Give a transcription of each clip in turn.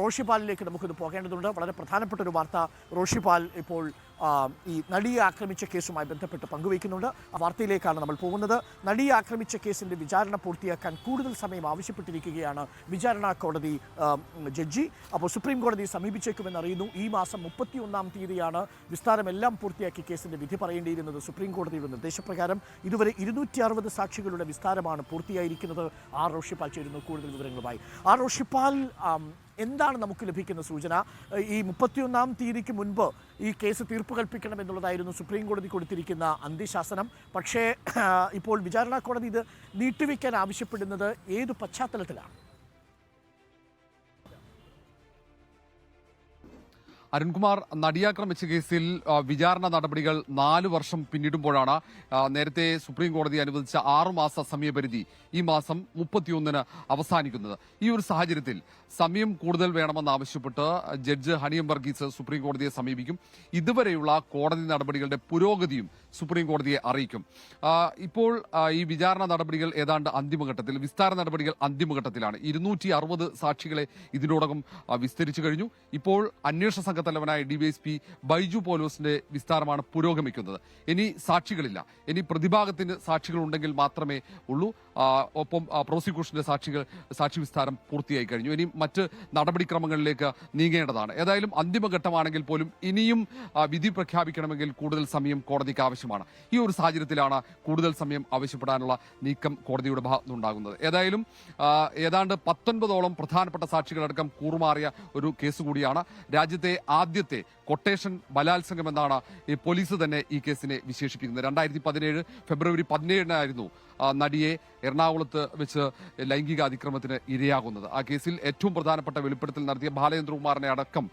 റോഷിപാലിലേക്ക് നമുക്കിത് പോകേണ്ടതുണ്ട്. വളരെ പ്രധാനപ്പെട്ട ഒരു വാർത്ത റോഷിപാൽ ഇപ്പോൾ ഈ നടിയെ ആക്രമിച്ച കേസുമായി ബന്ധപ്പെട്ട് പങ്കുവയ്ക്കുന്നുണ്ട്. ആ വാർത്തയിലേക്കാണ് നമ്മൾ പോകുന്നത്. നടിയെ ആക്രമിച്ച കേസിന്റെ വിചാരണ പൂർത്തിയാക്കാൻ കൂടുതൽ സമയം ആവശ്യപ്പെട്ടിരിക്കുകയാണ് വിചാരണ കോടതി ജഡ്ജി. അപ്പോൾ സുപ്രീം കോടതി സമീപിച്ചേക്കുമെന്ന് അറിയുന്നു. ഈ മാസം മുപ്പത്തി ഒന്നാം തീയതിയാണ് വിസ്താരമെല്ലാം പൂർത്തിയാക്കി കേസിന്റെ വിധി പറയേണ്ടിയിരുന്നത് സുപ്രീം കോടതിയുടെ നിർദ്ദേശപ്രകാരം. ഇതുവരെ ഇരുന്നൂറ്റി അറുപത് സാക്ഷികളുടെ വിസ്താരമാണ് പൂർത്തിയായിരിക്കുന്നത്. ആർ. റോഷിപ്പാൽ ചേരുന്നു കൂടുതൽ വിവരങ്ങളുമായി. ആർ. റോഷിപ്പാൽ എന്താണ് നമുക്ക് ലഭിക്കുന്ന സൂചന? ഈ മുപ്പത്തിയൊന്നാം തീയതിക്ക് മുൻപ് ഈ കേസ് തീർപ്പ് കൽപ്പിക്കണം എന്നുള്ളതായിരുന്നു സുപ്രീം കോടതി കൊടുത്തിരിക്കുന്ന അന്ത്യശാസനം. പക്ഷേ ഇപ്പോൾ വിചാരണ കോടതി ഇത് നീട്ടിവെക്കാൻ ആവശ്യപ്പെടുന്നത് ഏത് പശ്ചാത്തലത്തിലാണ്? അരുൺകുമാർ നടിയാക്രമിച്ച കേസിൽ വിചാരണ നടപടികൾ നാലു വർഷം പിന്നിടുമ്പോഴാണ് നേരത്തെ സുപ്രീം കോടതി അനുവദിച്ച ആറുമാസ സമയപരിധി ഈ മാസം മുപ്പത്തിയൊന്നിന് അവസാനിക്കുന്നത്. ഈ ഒരു സാഹചര്യത്തിൽ സമയം കൂടുതൽ വേണമെന്നാവശ്യപ്പെട്ട് ജഡ്ജ് ഹണിയം വർഗീസ് സുപ്രീം കോടതിയെ സമീപിക്കും. ഇതുവരെയുള്ള കോടതി നടപടികളുടെ പുരോഗതിയും സുപ്രീം കോടതിയെ അറിയിക്കും. ഇപ്പോൾ ഈ വിചാരണ നടപടികൾ ഏതാണ്ട് അന്തിമഘട്ടത്തിൽ വിസ്താര നടപടികൾ അന്തിമഘട്ടത്തിലാണ്. ഇരുന്നൂറ്റി അറുപത് സാക്ഷികളെ ഇതിനോടകം വിസ്തരിച്ചു കഴിഞ്ഞു. ഇപ്പോൾ അന്വേഷണ സംഘത്തലവനായ ഡിവൈഎസ്പി ബൈജു പോലോസിന്റെ വിസ്താരമാണ് പുരോഗമിക്കുന്നത്. ഇനി സാക്ഷികളില്ല. ഇനി പ്രതിഭാഗത്തിന് സാക്ഷികൾ ഉണ്ടെങ്കിൽ മാത്രമേ ഉള്ളൂ. ഒപ്പം പ്രോസിക്യൂഷന്റെ സാക്ഷികൾ സാക്ഷി വിസ്താരം പൂർത്തിയായി കഴിഞ്ഞു. ഇനി മറ്റ് നടപടിക്രമങ്ങളിലേക്ക് നീങ്ങേണ്ടതാണ്. ഏതായാലും അന്തിമഘട്ടമാണെങ്കിൽ പോലും ഇനിയും വിധി പ്രഖ്യാപിക്കണമെങ്കിൽ കൂടുതൽ സമയം കോടതിക്ക് ആവശ്യമാണ്. ഈ ഒരു സാഹചര്യത്തിലാണ് കൂടുതൽ സമയം ആവശ്യപ്പെടാനുള്ള നീക്കം കോടതിയുടെ ഭാഗത്തുനിന്നുണ്ടാകുന്നത്. ഏതായാലും ഏതാണ്ട് പത്തൊൻപതോളം പ്രധാനപ്പെട്ട സാക്ഷികളടക്കം കൂറുമാറിയ ഒരു കേസ് കൂടിയാണ്. രാജ്യത്തെ ആദ്യത്തെ കൊട്ടേഷൻ ബലാത്സംഗം എന്നാണ് പോലീസ് തന്നെ ഈ കേസിനെ വിശേഷിപ്പിക്കുന്നത്. രണ്ടായിരത്തി പതിനേഴ് ഫെബ്രുവരി പതിനേഴിനായിരുന്നു നടിയെ എറണാകുളത്ത് വെച്ച് ലൈംഗിക അതിക്രമത്തിന് ഇരയാകുന്നത്. ആ കേസിൽ ഏറ്റവും പ്രധാനപ്പെട്ട വെളിപ്പെടുത്തൽ നടത്തിയ ബാലേന്ദ്രകുമാറിനെ അടക്കം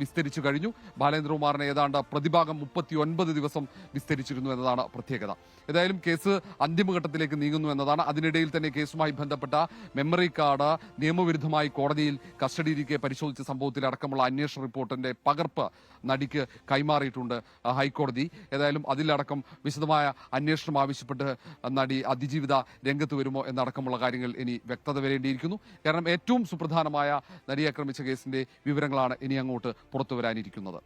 വിസ്തരിച്ചു കഴിഞ്ഞു. ബാലേന്ദ്രകുമാറിനെ ഏതാണ്ട് പ്രതിഭാഗം മുപ്പത്തി ഒൻപത് ദിവസം വിസ്തരിച്ചിരുന്നു എന്നതാണ് പ്രത്യേകത. ഏതായാലും കേസ് അന്തിമഘട്ടത്തിലേക്ക് നീങ്ങുന്നു എന്നതാണ്. അതിനിടയിൽ തന്നെ കേസുമായി ബന്ധപ്പെട്ട മെമ്മറി കാർഡ് നിയമവിരുദ്ധമായി കോടതിയിൽ കസ്റ്റഡിയിലിരിക്കെ പരിശോധിച്ച സംഭവത്തിൽ അടക്കമുള്ള അന്വേഷണ റിപ്പോർട്ടിന്റെ പകർപ്പ് നടിക്ക് കൈമാറിയിട്ടുണ്ട് ഹൈക്കോടതി. ഏതായാലും അതിലടക്കം വിശദമായ അന്വേഷണം ആവശ്യപ്പെട്ട് നടി അതിജീവിത രംഗത്ത് വരുമോ എന്നടക്കമുള്ള കാര്യങ്ങൾ ഇനി വ്യക്തത വരേണ്ടിയിരിക്കുന്നു. കാരണം ഏറ്റവും സുപ്രധാനമായ നടിയാക്രമിച്ച കേസിന്റെ വിവരങ്ങളാണ് ഇനി അങ്ങോട്ട് പുറത്തു വരാനിരിക്കുന്നത്.